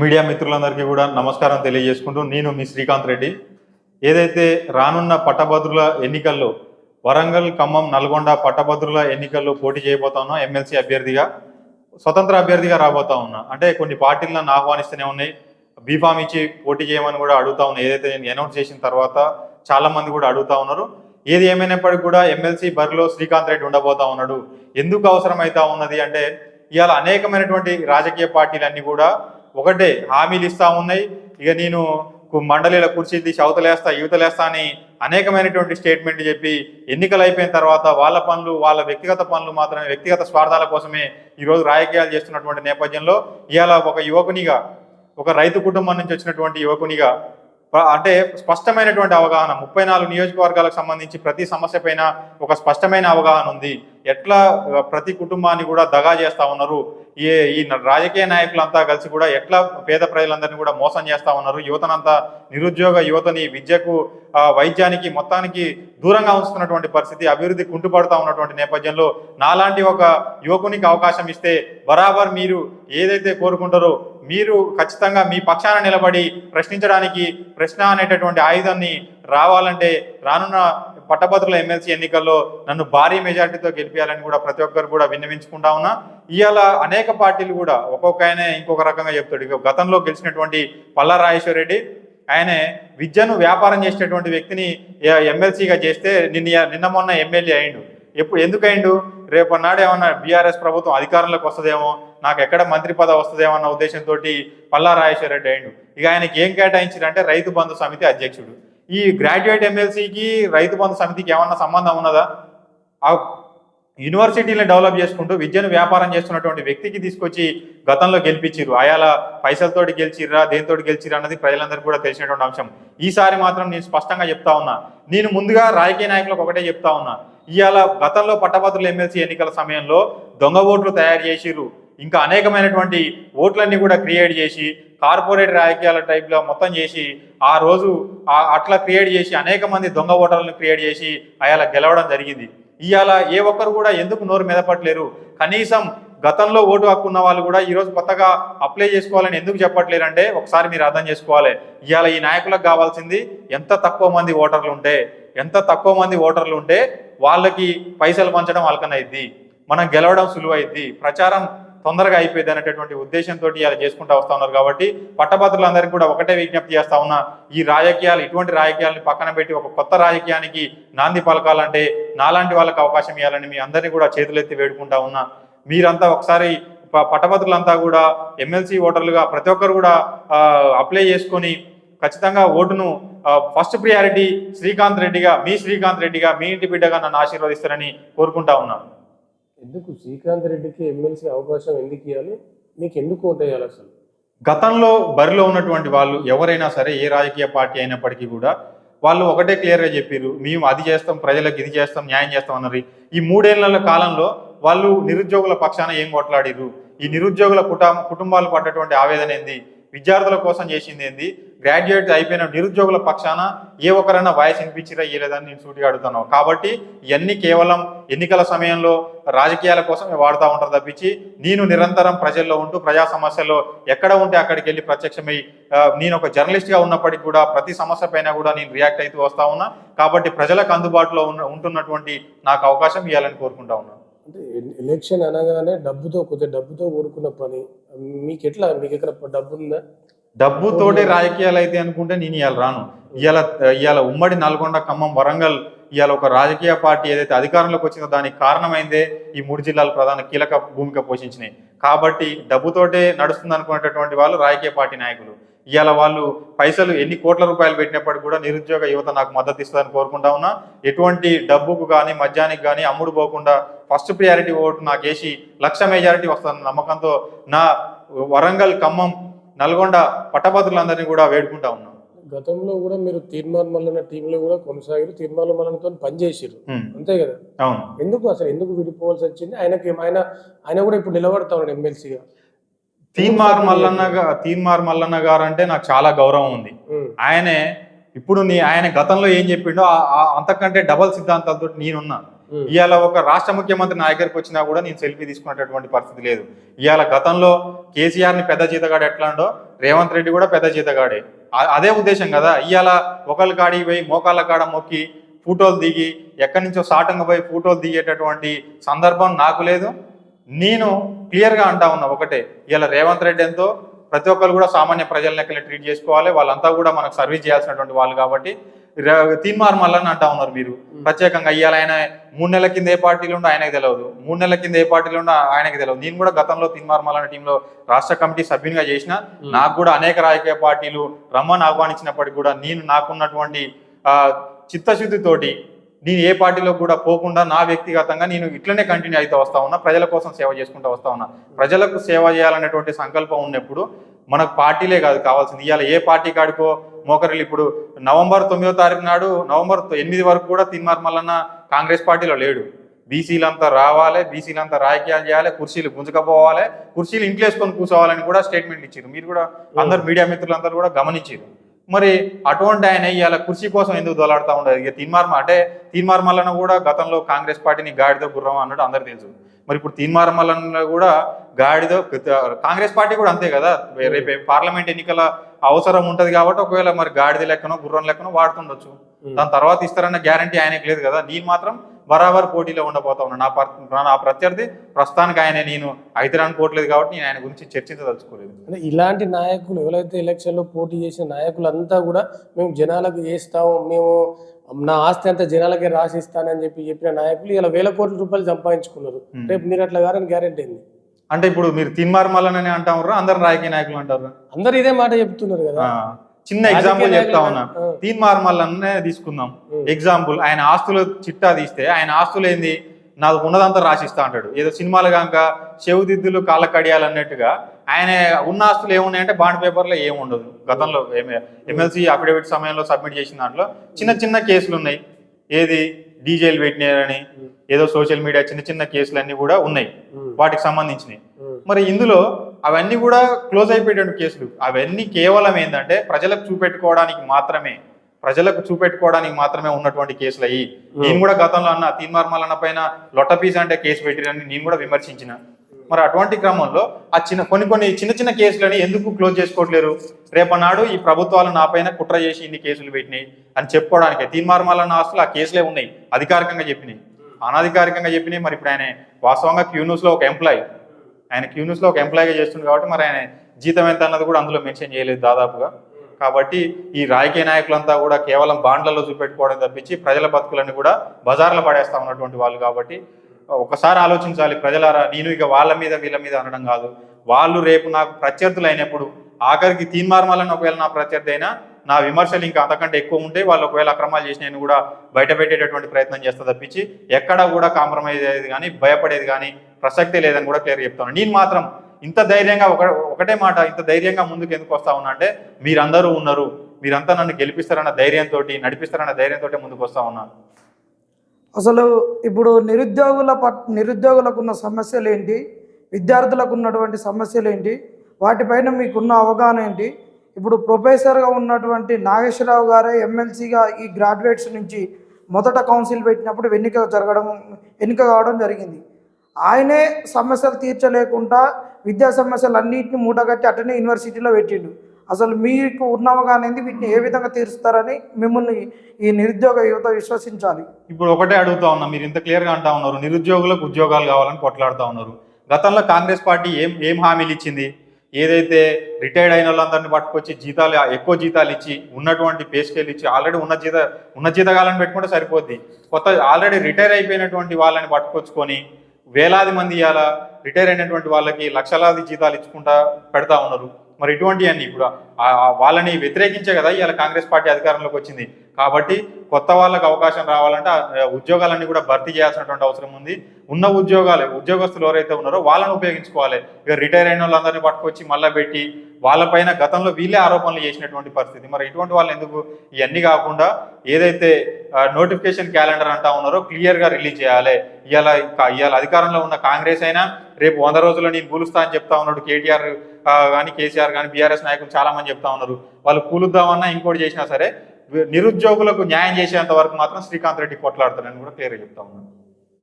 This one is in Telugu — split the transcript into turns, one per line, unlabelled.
మీడియా మిత్రులందరికీ కూడా నమస్కారం తెలియజేసుకుంటూ నేను మీ శ్రీకాంత్ రెడ్డి. ఏదైతే రానున్న పట్టభద్రుల ఎన్నికల్లో వరంగల్ ఖమ్మం నల్గొండ పట్టభద్రుల ఎన్నికల్లో పోటీ చేయబోతానో ఎమ్మెల్సీ అభ్యర్థిగా స్వతంత్ర అభ్యర్థిగా రాబోతా ఉన్నా అంటే కొన్ని పార్టీలను ఆహ్వానిస్తూనే ఉన్నాయి. బీఫామ్ ఇచ్చి పోటీ చేయమని కూడా అడుగుతా ఉన్నాయి ఏదైతే నేను అనౌన్స్ చేసిన తర్వాత చాలామంది కూడా అడుగుతా ఉన్నారు. ఏది ఏమైనప్పటికీ కూడా ఎమ్మెల్సీ బరిలో శ్రీకాంత్ రెడ్డి ఉండబోతా ఉన్నాడు. ఎందుకు అవసరమైతా ఉన్నది అంటే ఇవాళ అనేకమైనటువంటి రాజకీయ పార్టీలన్నీ కూడా ఒకటే హామీలు ఇస్తా ఉన్నాయి. ఇక నేను మండలిలో కుర్చీ తీసి అవతలేస్తా యువతలేస్తా అని అనేకమైనటువంటి స్టేట్మెంట్ చెప్పి ఎన్నికలు అయిపోయిన తర్వాత వాళ్ళ పనులు వాళ్ళ వ్యక్తిగత పనులు మాత్రమే వ్యక్తిగత స్వార్థాల కోసమే ఈరోజు రాజకీయాలు చేస్తున్నటువంటి నేపథ్యంలో ఇవాళ ఒక యువకునిగా ఒక రైతు కుటుంబం నుంచి వచ్చినటువంటి యువకునిగా అంటే స్పష్టమైనటువంటి అవగాహన ముప్పై నాలుగు నియోజకవర్గాలకు సంబంధించి ప్రతి సమస్య పైన ఒక స్పష్టమైన అవగాహన ఉంది. ఎట్లా ప్రతి కుటుంబాన్ని కూడా దగా చేస్తా ఉన్నారు? ఏ ఈ రాజకీయ నాయకులంతా కలిసి కూడా ఎట్లా పేద ప్రజలందరినీ కూడా మోసం చేస్తా ఉన్నారు? యువతనంతా నిరుద్యోగ యువతని విద్యకు వైద్యానికి మొత్తానికి దూరంగా ఉంచుతున్నటువంటి పరిస్థితి అభివృద్ధి కుంటుపడుతూ ఉన్నటువంటి నేపథ్యంలో నాలాంటి ఒక యువకునికి అవకాశం ఇస్తే బరాబర్ మీరు ఏదైతే కోరుకుంటారో మీరు ఖచ్చితంగా మీ పక్షాన నిలబడి ప్రశ్నించడానికి ప్రశ్న అనేటటువంటి ఆయుధాన్ని రావాలంటే రానున్న పట్టభద్రుల ఎమ్మెల్సీ ఎన్నికల్లో నన్ను భారీ మెజార్టీతో గెలిపించాలని కూడా ప్రతి ఒక్కరు కూడా విన్నవించుకుంటా ఉన్నా. ఇవాళ అనేక పార్టీలు కూడా ఒక్కొక్క ఆయన ఇంకొక రకంగా చెప్తాడు. ఇక గతంలో గెలిచినటువంటి పల్లా రాజేశ్వర రెడ్డి ఆయనే విద్యను వ్యాపారం చేసినటువంటి వ్యక్తిని ఎమ్మెల్సీగా చేస్తే నిన్న నిన్న మొన్న ఎమ్మెల్యే అయిండు. ఎప్పుడు ఎందుకు అయిండు? రేపు నాడు ఏమన్నా బీఆర్ఎస్ ప్రభుత్వం అధికారంలోకి వస్తుందేమో నాకు ఎక్కడ మంత్రి పదవి వస్తుందేమో అన్న ఉద్దేశంతో పల్లా రాజేశ్వర రెడ్డి అయిండు. ఇక ఆయనకి ఏం కేటాయించారంటే రైతు బంధు సమితి అధ్యక్షుడు. ఈ గ్రాడ్యుయేట్ ఎమ్మెల్సీకి రైతు బంధు సమితికి ఏమన్నా సంబంధం ఉన్నదా? ఆ యూనివర్సిటీలను డెవలప్ చేసుకుంటూ విద్యను వ్యాపారం చేస్తున్నటువంటి వ్యక్తికి తీసుకొచ్చి గతంలో గెలిపించిర్రు. ఆయాల పైసలతోటి గెలిచిర్రా దేనితోటి గెలిచిర్రా అన్నది ప్రజలందరికీ కూడా తెలిసినటువంటి అంశం. ఈసారి మాత్రం నేను స్పష్టంగా చెప్తా ఉన్నా నేను ముందుగా రాజకీయ నాయకులకు ఒకటే చెప్తా ఉన్నా ఇవాళ గతంలో పట్టభద్రుల ఎమ్మెల్సీ ఎన్నికల సమయంలో దొంగ ఓట్లు తయారు చేసిర్రు. ఇంకా అనేకమైనటువంటి ఓట్లన్నీ కూడా క్రియేట్ చేసి కార్పొరేట్ రాజకీయాల టైప్లో మొత్తం చేసి ఆ రోజు అట్లా క్రియేట్ చేసి అనేక మంది దొంగ ఓటర్లను క్రియేట్ చేసి అయాల గెలవడం జరిగింది. ఇవాళ ఏ ఒక్కరు కూడా ఎందుకు నోరు మెదపట్లేరు? కనీసం గతంలో ఓటు హక్కు ఉన్న వాళ్ళు కూడా ఈరోజు కొత్తగా అప్లై చేసుకోవాలని ఎందుకు చెప్పట్లేరు అంటే ఒకసారి మీరు అర్థం చేసుకోవాలి. ఇవాళ ఈ నాయకులకు కావాల్సింది ఎంత తక్కువ మంది ఓటర్లు ఉంటే ఎంత తక్కువ మంది ఓటర్లు ఉంటే వాళ్ళకి పైసలు పంచడం వాళ్ళకనైద్ది మనం గెలవడం సులువైద్ది. ప్రచారం తొందరగా అయిపోయింది అనేటటువంటి ఉద్దేశంతో ఇలా చేసుకుంటూ వస్తూ ఉన్నారు కాబట్టి పట్టభద్రులందరికీ కూడా ఒకటే విజ్ఞప్తి చేస్తా ఉన్నా ఈ రాజకీయాలు ఇటువంటి రాజకీయాలని పక్కన పెట్టి ఒక కొత్త రాజకీయానికి నాంది పలకాలంటే నాలాంటి వాళ్ళకి అవకాశం ఇవ్వాలని మీ అందరినీ కూడా చేతులెత్తి వేడుకుంటా ఉన్నా. మీరంతా ఒకసారి ప- పట్టభద్రులంతా కూడా ఎమ్మెల్సీ ఓటర్లుగా ప్రతి ఒక్కరు కూడా అప్లై చేసుకొని ఖచ్చితంగా ఓటును ఫస్ట్ ప్రియారిటీ శ్రీకాంత్ రెడ్డిగా మీ శ్రీకాంత్ రెడ్డిగా మీ ఇంటి బిడ్డగా నన్ను ఆశీర్వదిస్తారని కోరుకుంటా ఉన్నాను
ఎందుకు శ్రీకాంత్ రెడ్డికి ఎమ్మెల్సీ అవకాశం ఎందుకు ఇవ్వాలి? మీకు ఎందుకు ఓటేయాలి అసలు?
గతంలో బరిలో ఉన్నటువంటి వాళ్ళు ఎవరైనా సరే ఏ రాజకీయ పార్టీ అయినప్పటికీ కూడా వాళ్ళు ఒకటే క్లియర్గా చెప్పారు మేము అది చేస్తాం ప్రజలకు ఇది చేస్తాం న్యాయం చేస్తాం అన్నారు. ఈ మూడేళ్ళ కాలంలో వాళ్ళు నిరుద్యోగుల పక్షాన ఏం కొట్లాడిరు ఈ నిరుద్యోగుల కుటుంబ కుటుంబాలు పడ్డటువంటి ఆవేదన ఏంది? విద్యార్థుల కోసం చేసింది ఏంది? గ్రాడ్యుయేట్ అయిపోయిన నిరుద్యోగుల పక్షాన ఏ ఒక్కరైనా వాయిస్ వినిపించిరా ఇయ్యలేదని నేను సూటిగా అడుగుతాను కాబట్టి ఇవన్నీ కేవలం ఎన్నికల సమయంలో రాజకీయాల కోసమే వాడుతూ ఉంటారు తప్పించి నేను నిరంతరం ప్రజల్లో ఉంటూ ప్రజా సమస్యల్లో ఎక్కడ ఉంటే అక్కడికి వెళ్ళి ప్రత్యక్షమై నేను ఒక జర్నలిస్ట్గా ఉన్నప్పటికీ కూడా ప్రతి సమస్య పైన కూడా నేను రియాక్ట్ అవుతూ వస్తూ ఉన్నా. కాబట్టి ప్రజలకు అందుబాటులో ఉన్న ఉంటున్నటువంటి నాకు అవకాశం ఇవ్వాలని కోరుకుంటా ఉన్నాను
అంటే ఎలక్షన్ అనగానే డబ్బుతో కొద్దిగా డబ్బుతో కూడుకున్న పని. మీకు ఎట్లా మీకు ఎక్కడ డబ్బు ఉందా
డబ్బుతోటి రాజకీయాలు అయితే అనుకుంటే నేను ఇవాళ రాను. ఇవాళ ఇవాళ ఉమ్మడి నల్గొండ ఖమ్మం వరంగల్ ఇవాళ ఒక రాజకీయ పార్టీ ఏదైతే అధికారంలోకి వచ్చిందో దానికి కారణమైందే ఈ మూడు జిల్లాలు ప్రధాన కీలక భూమిక పోషించినాయి. కాబట్టి డబ్బుతోటే నడుస్తుంది అనుకునేటటువంటి వాళ్ళు రాజకీయ పార్టీ నాయకులు. ఇవాళ వాళ్ళు పైసలు ఎన్ని కోట్ల రూపాయలు పెట్టినప్పటికీ కూడా నిరుద్యోగ యువత నాకు మద్దతు ఇస్తుందని కోరుకుంటా ఉన్నా. ఎటువంటి డబ్బుకు కానీ మద్యానికి కానీ అమ్ముడు పోకుండా ఫస్ట్ ప్రియారిటీ ఓటు నాకు వేసి లక్ష మెజారిటీ వస్తుందన్న నమ్మకంతో నా వరంగల్ ఖమ్మం నల్గొండ పట్టభద్రులందరినీ కూడా వేడుకుంటా ఉన్నాం.
గతంలో కూడా మీరు తీర్మాన్ మల్లన్న టీంలో కూడా కొనసాగారు. తీర్మాన్ మల్లన్నతో పనిచేసారు అంతే కదా?
అవును.
ఎందుకు అసలు ఎందుకు విడిపోవాల్సి వచ్చింది? ఆయనకి ఆయన ఆయన కూడా ఇప్పుడు నిలబడతా ఉన్నాడు ఎమ్మెల్సీగా.
తీన్మార్ మల్లన్న తీన్మార్ మల్లన్న గారు అంటే నాకు చాలా గౌరవం ఉంది. ఆయనే ఇప్పుడు నీ ఆయన గతంలో ఏం చెప్పిండో అంతకంటే డబల్ సిద్ధాంతాలతో నేనున్నా. ఇవాళ ఒక రాష్ట్ర ముఖ్యమంత్రి నా దగ్గరికి వచ్చినా కూడా నేను సెల్ఫీ తీసుకునేటటువంటి పరిస్థితి లేదు. ఇవాళ గతంలో కేసీఆర్ని పెద్ద జీతగాడు ఎట్లా ఉండో రేవంత్ రెడ్డి కూడా పెద్ద జీతగాడే. అదే ఉద్దేశం కదా. ఇవాళ ఒకళ్ళ కాడికి పోయి మోకాళ్ళ కాడ మొక్కి ఫోటోలు దిగి ఎక్కడి నుంచో సాటంగా పోయి ఫోటోలు దిగేటటువంటి సందర్భం నాకు లేదు. నేను క్లియర్గా అంటా ఉన్నా ఒకటే. ఇలా రేవంత్ రెడ్డి ఎంతో ప్రతి ఒక్కరు కూడా సామాన్య ప్రజల లెక్కలు ట్రీట్ చేసుకోవాలి. వాళ్ళంతా కూడా మనకు సర్వీస్ చేయాల్సినటువంటి వాళ్ళు కాబట్టి ర- తీన్మార్ మల్లని అంటా ఉన్నారు మీరు. ప్రత్యేకంగా ఇవాళ ఆయన మూడు నెలల కింద ఏ పార్టీలో ఉండో ఆయనకు తెలియదు మూడు నెలల కింద ఏ పార్టీలో ఉండో ఆయనకు తెలియదు నేను కూడా గతంలో తీన్మార్ మల్లన్న టీంలో రాష్ట్ర కమిటీ సభ్యునిగా చేసిన నాకు కూడా అనేక రాజకీయ పార్టీలు రమ్మని ఆహ్వానించినప్పటికీ కూడా నేను నాకున్నటువంటి చిత్తశుద్ధితోటి నేను ఏ పార్టీలో కూడా పోకుండా నా వ్యక్తిగతంగా నేను ఇట్లనే కంటిన్యూ అయితే వస్తా ఉన్నా ప్రజల కోసం సేవ చేసుకుంటూ వస్తా ఉన్నా. ప్రజలకు సేవ చేయాలనేటువంటి సంకల్పం ఉన్నప్పుడు మనకు పార్టీలే కాదు కావాల్సింది. ఇవాళ ఏ పార్టీ కాడికో మోకరిల్లు ఇప్పుడు నవంబర్ తొమ్మిదో తారీఖు నాడు నవంబర్ ఎనిమిది వరకు కూడా తిన్మార్ మల్లన్న కాంగ్రెస్ పార్టీలో లేడు. బీసీలంతా రావాలి బీసీలంతా రాజకీయాలు చేయాలి కుర్చీలు గుంజుకపోవాలి కుర్చీలు ఇంట్లో వేసుకొని కూర్చోవాలని కూడా స్టేట్మెంట్ ఇచ్చారు మీరు కూడా అందరు మీడియా మిత్రులందరూ కూడా గమనించారు మరి అటువంటి ఆయన ఇవాళ కుర్చీ కోసం ఎందుకు దొలాడుతూ ఉండదు ఇక తీన్మార్ అంటే తీన్మార్ మల్లన్న కూడా గతంలో కాంగ్రెస్ పార్టీని గాడితో గుర్రం అన్నట్టు అందరు తెలుసు. మరి ఇప్పుడు తీన్మార్ మల్లన్న కూడా గాడిదో కాంగ్రెస్ పార్టీ కూడా అంతే కదా? రేపు పార్లమెంట్ ఎన్నికల అవసరం ఉంటది కాబట్టి ఒకవేళ మరి గాడిద లెక్కనో గుర్రం లెక్కనో వాడుతుండొచ్చు. దాని తర్వాత ఇస్తారన్న గ్యారంటీ ఆయనకి లేదు కదా. నేను మాత్రం బరాబర్ పోటీలో ఉండబోతా ఉన్నా. నా నా ప్రత్యర్థి ప్రస్తుతానికి ఆయన. నేను అయితే అనుకోవట్లేదు కాబట్టి నేను ఆయన గురించి చర్చించదలుచుకోలేదు.
అంటే ఇలాంటి నాయకులు ఎవరైతే ఎలక్షన్లో పోటీ చేసిన నాయకులంతా కూడా మేము జనాలకు వేస్తాము మేము నా ఆస్తి అంతా జనాలకే రాసిస్తానని చెప్పి చెప్పిన నాయకులు ఇలా వేల కోట్ల రూపాయలు సంపాదించుకున్నారు. రేపు మీరు అట్లా గారని గ్యారెంటీ ఏంది
అంటే ఇప్పుడు మీరు తిన్మార్ మల్లనని అంటారు అందరు రాజకీయ నాయకులు అంటారు
అందరు ఇదే మాట చెప్తున్నారు కదా.
చిన్న ఎగ్జాంపుల్ చెప్తా ఉన్నా.
ఆ.
తీన్మార్ మల్లన్నే తీసుకుందాం. ఎగ్జాంపుల్ ఆయన ఆస్తులు చిట్టా తీస్తే ఆయన ఆస్తులు ఏంది? నాకు ఉన్నదంతా రాసిస్తా అంటాడు. ఏదో సినిమాలు కాక చెవుదిద్దులు కాళ్ళ కడియాలు అన్నట్టుగా ఆయన ఉన్న ఆస్తులు ఏమున్నాయంటే బాండ్ పేపర్లో ఏముండదు. గతంలో ఎమ్మెల్సీ అఫిడవిట్ సమయంలో సబ్మిట్ చేసిన దాంట్లో చిన్న చిన్న కేసులు ఉన్నాయి ఏది? డీజేలు పెట్టినారని ఏదో సోషల్ మీడియా చిన్న చిన్న కేసులు అన్ని కూడా ఉన్నాయి. వాటికి సంబంధించినవి. మరి ఇందులో అవన్నీ కూడా క్లోజ్ అయిపోయేటువంటి కేసులు. అవన్నీ కేవలం ఏంటంటే ప్రజలకు చూపెట్టుకోవడానికి మాత్రమే ప్రజలకు చూపెట్టుకోవడానికి మాత్రమే ఉన్నటువంటి కేసులు అయ్యి. నేను కూడా గతంలో అన్న తీన్మార్మలన్న పైన లొట్టపీస్ అంటే కేసు పెట్టిరని నేను కూడా విమర్శించిన. మరి అటువంటి క్రమంలో ఆ చిన్న కొన్ని కొన్ని చిన్న చిన్న కేసులని ఎందుకు క్లోజ్ చేసుకోవట్లేరు? రేపన్నాడు ఈ ప్రభుత్వాలు నాపైన కుట్ర చేసి ఇన్ని కేసులు పెట్టినాయి అని చెప్పుకోవడానికి. తీర్మార్మాలన్న ఆస్తులు ఆ కేసులే ఉన్నాయి. అధికారికంగా చెప్పినాయి. అనధికారికంగా చెప్పినాయి. మరి ఇప్పుడు ఆయన వాస్తవంగా క్యూన్యూస్లో ఒక ఎంప్లాయీ. ఆయన క్యూన్యూస్లో ఒక ఎంప్లాయీగా చేస్తుంది కాబట్టి మరి ఆయన జీతం ఎంత అన్నది కూడా అందులో మెన్షన్ చేయలేదు దాదాపుగా. కాబట్టి ఈ రాజకీయ నాయకులంతా కూడా కేవలం బాండ్లలో చూపెట్టుకోవడం తప్పించి ప్రజల బతుకులను కూడా బజార్లో పడేస్తా ఉన్నటువంటి వాళ్ళు కాబట్టి ఒకసారి ఆలోచించాలి ప్రజలారా నేను ఇక వాళ్ళ మీద వీళ్ళ మీద అనడం కాదు. వాళ్ళు రేపు నాకు ప్రత్యర్థులు అయినప్పుడు ఆఖరికి తీన్మార్మాలను ఒకవేళ నా ప్రత్యర్థి అయినా నా విమర్శలు ఇంకా అంతకంటే ఎక్కువ ఉంటే వాళ్ళు ఒకవేళ అక్రమాలు చేసిన కూడా బయట పెట్టేటటువంటి ప్రయత్నం చేస్తా తప్పించి ఎక్కడ కూడా కాంప్రమైజ్ అయ్యేది కానీ భయపడేది కానీ ప్రసక్తే లేదని కూడా క్లియర్ చెప్తాను. నేను మాత్రం ఇంత ధైర్యంగా ఒక ఒకటే మాట ఇంత ధైర్యంగా ముందుకు ఎందుకు వస్తా ఉన్నా అంటే మీరందరూ ఉన్నారు మీరంతా నన్ను గెలిపిస్తారన్న ధైర్యంతో నడిపిస్తారన్న ధైర్యంతో ముందుకు వస్తా ఉన్నాను.
అసలు ఇప్పుడు నిరుద్యోగుల పట్ నిరుద్యోగులకు ఉన్న సమస్యలు ఏంటి విద్యార్థులకు ఉన్నటువంటి సమస్యలు ఏంటి వాటిపైన మీకున్న అవగాహన ఏంటి? ఇప్పుడు ప్రొఫెసర్గా ఉన్నటువంటి నాగేశ్వరరావు గారే ఎమ్మెల్సీగా ఈ గ్రాడ్యుయేట్స్ నుంచి మొదట కౌన్సిల్ పెట్టినప్పుడు ఎన్నిక జరగడం ఎన్నిక కావడం జరిగింది. ఆయనే సమస్యలు తీర్చలేకుండా విద్యా సమస్యలు అన్నింటినీ మూటగట్టి అటనే యూనివర్సిటీలో పెట్టిండు. అసలు మీకు ఉన్న అవగాహన వీటిని ఏ విధంగా తీరుస్తారని మిమ్మల్ని ఈ నిరుద్యోగ యువత విశ్వసించాలి.
ఇప్పుడు ఒకటే అడుగుతా ఉన్నా మీరు ఇంత క్లియర్గా అంటా ఉన్నారు నిరుద్యోగులకు ఉద్యోగాలు కావాలని కొట్లాడుతూ ఉన్నారు. గతంలో కాంగ్రెస్ పార్టీ ఏం ఏం హామీలు ఇచ్చింది? ఏదైతే రిటైర్డ్ అయిన వాళ్ళందరినీ పట్టుకొచ్చి జీతాలు ఎక్కువ జీతాలు ఇచ్చి ఉన్నటువంటి పే స్కేల్ ఇచ్చి ఆల్రెడీ ఉన్న జీత ఉన్న జీతకాలను పెట్టుకుంటే సరిపోద్ది. కొత్త ఆల్రెడీ రిటైర్ అయిపోయినటువంటి వాళ్ళని పట్టుకొచ్చుకొని వేలాది మంది ఇవాళ రిటైర్ అయినటువంటి వాళ్ళకి లక్షలాది జీతాలు ఇచ్చుకుంటా పెడతా ఉన్నారు. మరి ఇటువంటివన్నీ కూడా వాళ్ళని వ్యతిరేకించే కదా ఇవాళ కాంగ్రెస్ పార్టీ అధికారంలోకి వచ్చింది. కాబట్టి కొత్త వాళ్ళకి అవకాశం రావాలంటే ఉద్యోగాలన్నీ కూడా భర్తీ చేయాల్సినటువంటి అవసరం ఉంది. ఉన్న ఉద్యోగాలు ఉద్యోగస్తులు ఎవరైతే ఉన్నారో వాళ్ళని ఉపయోగించుకోవాలి. ఇక రిటైర్ అయిన వాళ్ళందరినీ పట్టుకొచ్చి మళ్ళీ పెట్టి వాళ్ళపైన గతంలో వీళ్ళే ఆరోపణలు చేసినటువంటి పరిస్థితి. మరి ఇటువంటి వాళ్ళు ఎందుకు ఇవన్నీ కాకుండా ఏదైతే నోటిఫికేషన్ క్యాలెండర్ అంటా ఉన్నారో క్లియర్గా రిలీజ్ చేయాలి. ఇవాళ ఇవాళ అధికారంలో ఉన్న కాంగ్రెస్ అయినా రేపు వంద రోజుల్లో నేను కూలుస్తా అని చెప్తా ఉన్నాడు కేటీఆర్ కానీ కేసీఆర్ కానీ బీఆర్ఎస్ నాయకులు చాలా మంది చెప్తా ఉన్నారు. వాళ్ళు కూలుద్దామన్నా ఇంకోటి చేసినా సరే నిరుద్యోగులకు న్యాయం చేసేంత వరకు మాత్రం శ్రీకాంత్ రెడ్డి కొట్లాడతారని కూడా క్లియర్గా చెప్తా ఉన్నాను